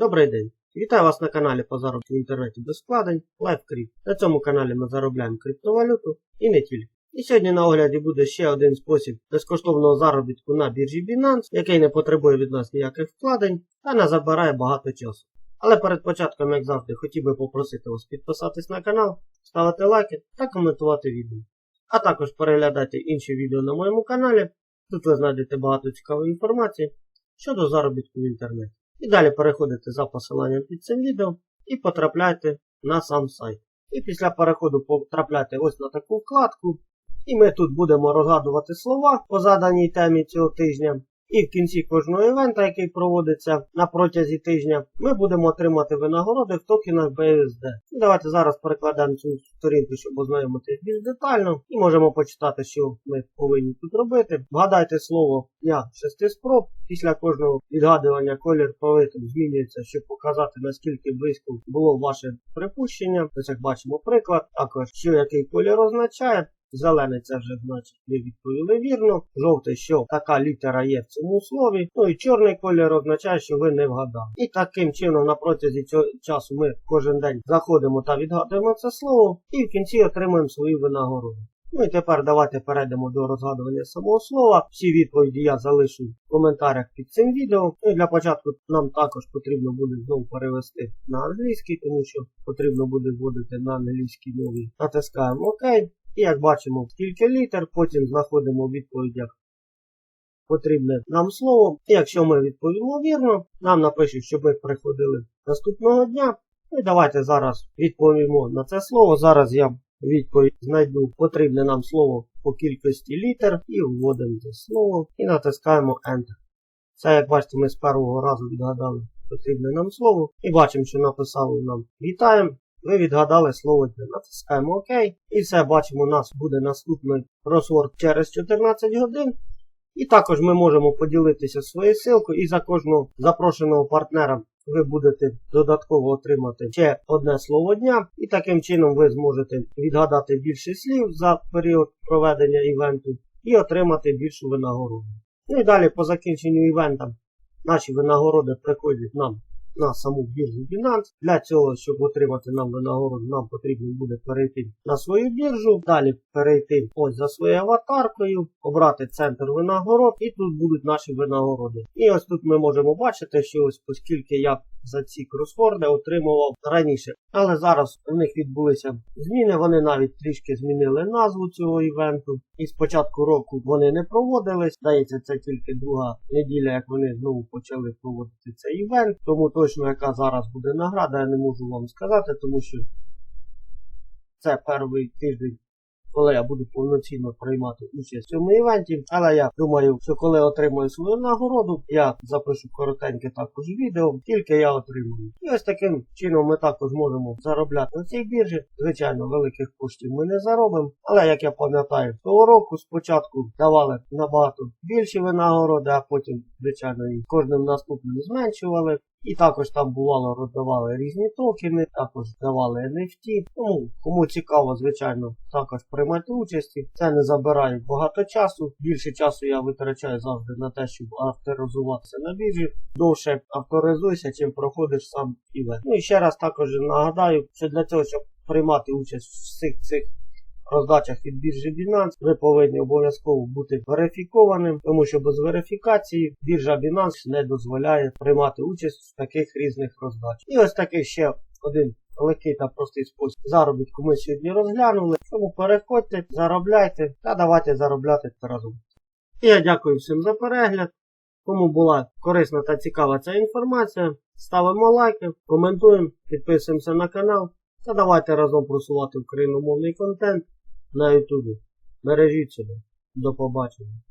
Добрий день! Вітаю вас на каналі по заробітку в інтернеті без вкладень LiveCrypt. На цьому каналі ми заробляємо криптовалюту і не тільки. І сьогодні на огляді буде ще один спосіб безкоштовного заробітку на біржі Binance, який не потребує від нас ніяких вкладень та не забирає багато часу. Але перед початком, як завжди, хотів би попросити вас підписатись на канал, ставити лайки та коментувати відео. А також переглядати інші відео на моєму каналі. Тут ви знайдете багато цікавої інформації щодо заробітку в інтернеті. І далі переходите за посиланням під цим відео і потрапляйте на сам сайт. І після переходу потрапляйте ось на таку вкладку. І ми тут будемо розгадувати слова по заданій темі цього тижня. І в кінці кожного івента, який проводиться на протязі тижня, ми будемо отримати винагороди в токенах BUSD. І давайте зараз перекладемо цю сторінку, щоб ознайомитись більш детально. І можемо почитати, що ми повинні тут робити. Вгадайте слово дня 6 спроб. Після кожного відгадування колір повиток змінюється, щоб показати, наскільки близько було ваше припущення. Ось як бачимо приклад. Також що який колір означає. Зелений це вже значить ви відповіли вірно. Жовтий, що така літера є в цьому слові. Ну і чорний колір означає, що ви не вгадали. І таким чином на протязі цього часу ми кожен день заходимо та відгадуємо це слово, і в кінці отримуємо свою винагороду. Ну і тепер давайте перейдемо до розгадування самого слова. Всі відповіді я залишу в коментарях під цим відео. Ну і для початку нам також потрібно буде знову перевести на англійський, тому що потрібно буде вводити на англійській мові. Натискаємо ОК. І як бачимо, кілька літер, потім знаходимо в відповідях потрібне нам слово. І якщо ми відповімо вірно, нам напишуть, щоб ми приходили наступного дня. І давайте зараз відповімо на це слово. Зараз я відповідь знайду потрібне нам слово по кількості літер і вводимо це слово і натискаємо Enter. Це, як бачите, ми з першого разу відгадали потрібне нам слово. І бачимо, що написали нам Вітаємо. Ви відгадали слово для натискаємо ОК. І все, бачимо, у нас буде наступний кросворд через 14 годин. І також ми можемо поділитися своєю ссылкою і за кожного запрошеного партнера ви будете додатково отримати ще одне слово дня. І таким чином ви зможете відгадати більше слів за період проведення івенту і отримати більшу винагороду. Ну і далі по закінченню івента наші винагороди приходять нам на саму біржу Binance. Для цього, щоб отримати нам винагороду, нам потрібно буде перейти на свою біржу, далі перейти ось за своєю аватаркою, обрати центр винагород, і тут будуть наші винагороди. І ось тут ми можемо бачити, що ось оскільки я за ці кросворди отримував раніше. Але зараз у них відбулися зміни, вони навіть трішки змінили назву цього івенту. І з початку року вони не проводились. Здається, це тільки друга неділя, як вони знову почали проводити цей івент. Тому точно, яка зараз буде награда, я не можу вам сказати, тому що це перший тиждень коли я буду повноцінно приймати участь в цьому івенті. Але я думаю, що коли отримую свою нагороду, я запишу коротеньке також відео, тільки я отримую. І ось таким чином ми також можемо заробляти на цій біржі. Звичайно, великих коштів ми не заробимо. Але як я пам'ятаю, того року спочатку давали набагато більші винагороди, а потім, звичайно, і кожним наступним зменшували. І також там бувало роздавали різні токени, також давали NFT. Тому кому цікаво, звичайно, також приймати участь. Це не забирає багато часу. Більше часу я витрачаю завжди на те, щоб авторизуватися на біржі. Довше авторизуйся, чим проходиш сам івент. Ну і ще раз також нагадаю, що для цього, щоб приймати участь в всіх цих роздачах від біржі Binance, ви повинні обов'язково бути верифікованим, тому що без верифікації біржа Binance не дозволяє приймати участь в таких різних роздачах. І ось такий ще один легкий та простий спосіб заробітку ми сьогодні розглянули. Тому переходьте, заробляйте та давайте заробляти разом. І я дякую всім за перегляд. Кому була корисна та цікава ця інформація, ставимо лайки, коментуємо, підписуємося на канал та давайте разом просувати україномовний контент на ютубі. Бережіть себе. До побачення.